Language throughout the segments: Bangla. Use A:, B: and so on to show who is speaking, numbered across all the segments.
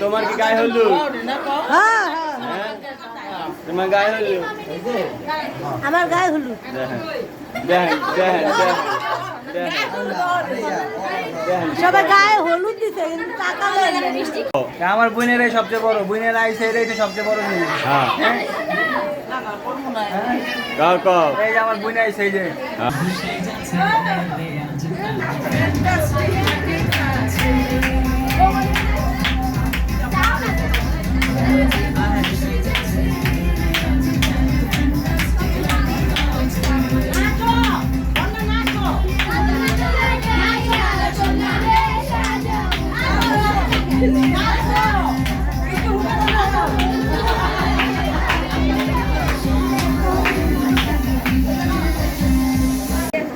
A: তোমার কি গায়ে হলু
B: হ্যাঁ?
A: তোমার গায়ে হলু
B: আমার গায়ে হলু
C: আমার বোনের সবচেয়ে বড়। বোনের আইসে সবচেয়ে বড়
A: হ্যাঁ। কাও কাও
C: এই আমার বোন আইসে এই যে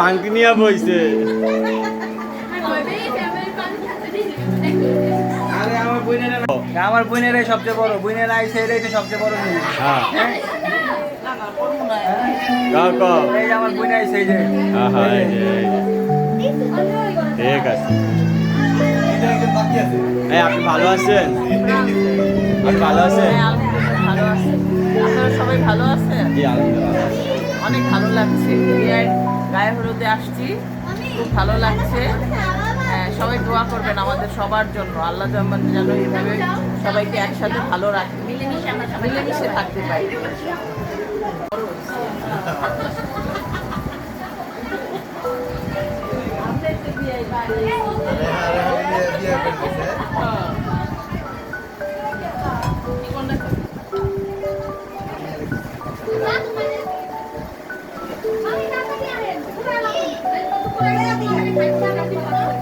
A: ভাঙতি নিয়ে বইছে।
C: আরে আমার বোনেরা আমার বোনেরাই সবচেয়ে বড়। বোনেরা আইসে এটাই তো সবচেয়ে বড়
A: হ্যাঁ। কাও কাও।
C: এই যে আমার বোন আইসে যে।
A: হ্যাঁ হ্যাঁ। ঠিক আছে।
D: বাকি
A: এই আপনি ভালো আছেন? আপনি ভালো আছেন?
E: হ্যাঁ, ভালো আছে। আপনারা সবাই ভালো আছেন?
A: জি আলহামদুলিল্লাহ।
E: অনেক ভালো লাগছে। গায়ে হলুদে আসছি খুব ভালো লাগছে হ্যাঁ, সবাই দোয়া করবেন আমাদের সবার জন্য আল্লাহ যেমন যেন এইভাবে সবাইকে একসাথে ভালো রাখে মিলেমিশে থাকতে পারি
D: বিয়ে
B: 下
A: 来就好。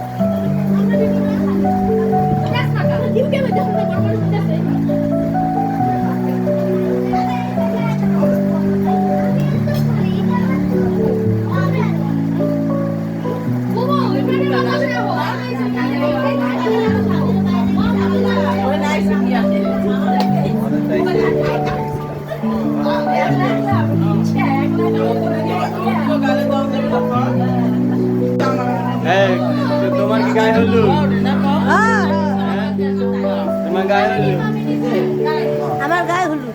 B: আমার গায়ে হলুদ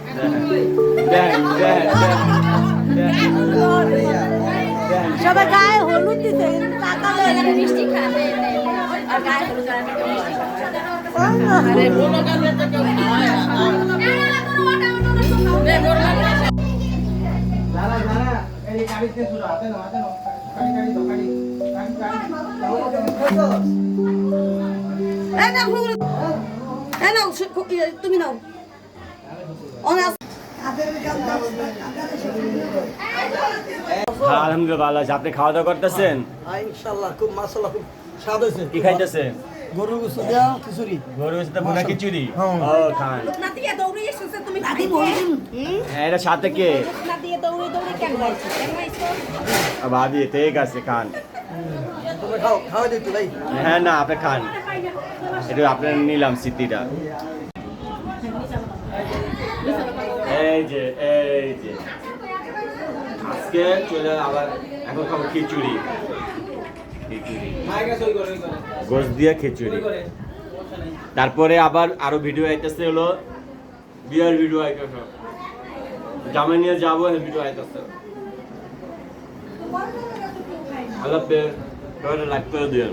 B: সবাই গায়ে হলুদ না।
F: মিষ্টি খাবে আর গায়ে হলুদ আর একটা মিষ্টি খাবে
E: আরে বলো গালে তো কেউ খাওয়ায় না
F: না না কোনো ওটা ওটা ওটা খাও
E: নে, বলো গালে।
C: দাঁড়া দাঁড়া
B: এই নাও ফুল এই নাও সু- ইয়ে, তুমি নাও
A: আলহামদুলিল্লাহ ভালো আছে আপনি খাওয়া দাওয়া করতেছেন?
D: হ্যাঁ, খুব মাসাল্লাহ খুব স্বাদ হয়েছে।
A: কি খাইতেছেন
D: গরুর খিচুড়ি।
A: গরুর সাথে ভুনা খিচুড়ি?
D: হ্যাঁ।
A: ও খান।
B: দৌড়ে এসেছে তুমি
A: হ্যাঁ, এটা সাথে কে?
B: নাতি দৌড়ে দৌড়ে কেন গাইছো কেন গাইছো
A: ভাবি ঠিক আছে খান।
D: খাও খাওয়া দিতে ভাই।
A: হ্যাঁ না আপনি খান। এটা আপনার নিলাম স্মৃতিটা এই যে এই যে। আজকে চলে আবার এখন খাব খিচুড়ি। গোস দিয়ে খিচুড়ি। তারপরে আবার আরও ভিডিও আইতেছে হলো, বিয়ার ভিডিও আইতেছে। জামাই নিয়ে যাব ভিডিও আইতেছে। আল্লাহ করে দিও